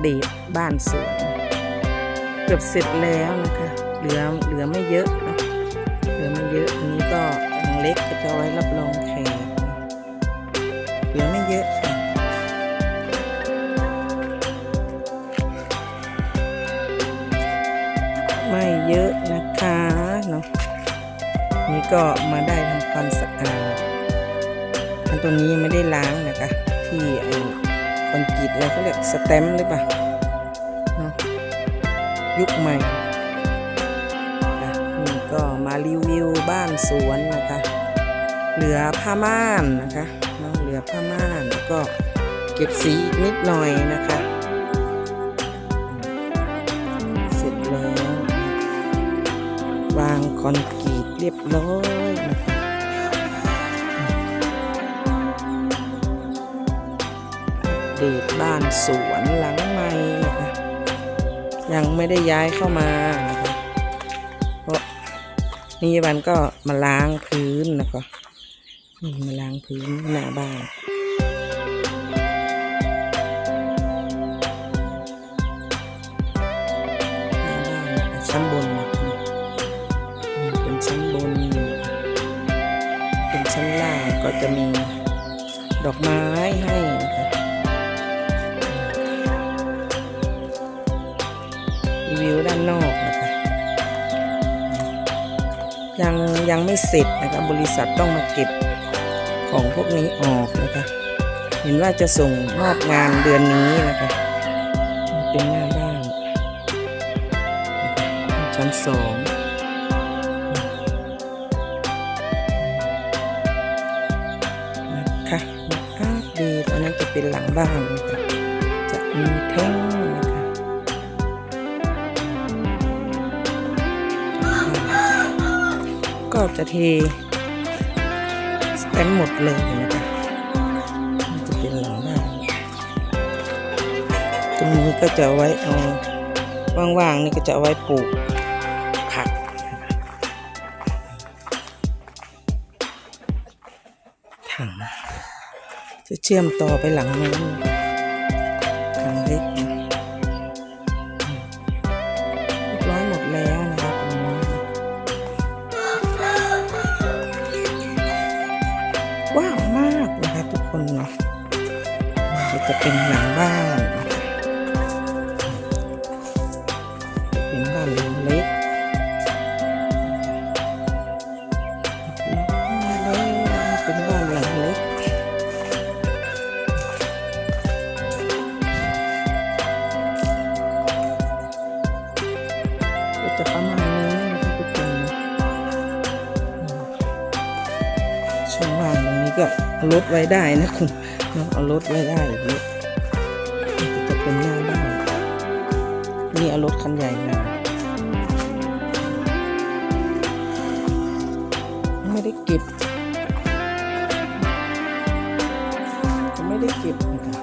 เดตบ้านสวนเกือบเสร็จแล้วนะคะ เหลือเหลือไม่เยอะนะเหลือไม่เยอะอันนี้ก็อย่างเล็กก็จะไว้รับรองแขกเหลือไม่เยอะค่ะไม่เยอะนะคะเนาะนี่ก็มาได้ทำความสะอาดอันตัวนี้ยังไม่ได้ล้างนะคะ ที่ไอ คอนกรีตอะไรเขาเรียกสแตมป์หรือเปล่าเนาะยุคใหม่อะนี่ก็มารีวิวบ้านสวนนะคะ เหลือผ้าม่านนะคะเนาะเหลือผ้าม่านแล้วก็เก็บสีนิดหน่อยนะคะ เสร็จแล้ว วางคอนกรีตเรียบร้อยนะคะ เดทบ้านสวนหลังใหม่นะคะยังไม่ได้ย้ายเข้ามานะคะเพราะนี่วันก็มาล้างพื้นนะคะนี่มาล้างพื้นหน้าบ้านหน้าบ้านชั้นบนเป็นชั้นบน เป็นชั้นล่างก็จะมีดอกไม้ให้นะคะ ยังยังไม่เสร็จนะคะบริษัทต้องมาเก็บของพวกนี้ออกนะคะเห็นว่าจะส่งมอบงานเดือนนี้นะคะเป็นหน้าบ้านชั้นสองนะคะมาอัปเดตอันนั้นจะเป็นหลังบ้านะะจะมีแท่ง ก็จะเทสแตมหมดเลยนะคะมันจะเป็นหลังบ้านตรงนี้ก็จะไว้เอาว่างๆนี่ก็จะเอาไว้ปลูกผัก ถังจะเชื่อมต่อไปหลังนู้น จะเป็นหลังบ้าน เป็นบ้านหลังเล็กเป็นบ้านหลังเล็ก ก็จะประมาณนี้นะคะทุกคนช่องว่างตรงนี้ก็ เอารถไว้ได้นะคุณเนาะเอารถไว้ได้เยอะนี่ก็จะเป็นหน้าบ้านนี่เอารถคันใหญ่มาไม่ได้เก็บไม่ได้เก็บนะคะ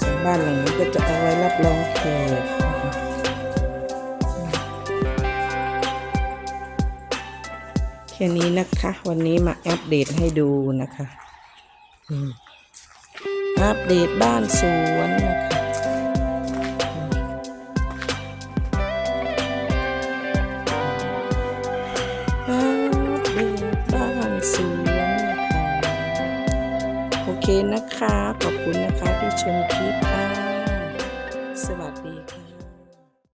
ส่วบ้านหลังนี้ก็จะเอาไว้รับรองแขก คะแค่นี้นะคะ วันนี้มาอัปเดตให้ดูนะคะอัปเดตบ้านสวนนะคะอัปเดตบ้านสวนนะคะโอเคนะคะ ขอบคุณนะคะที่ชมคลิปค่ะ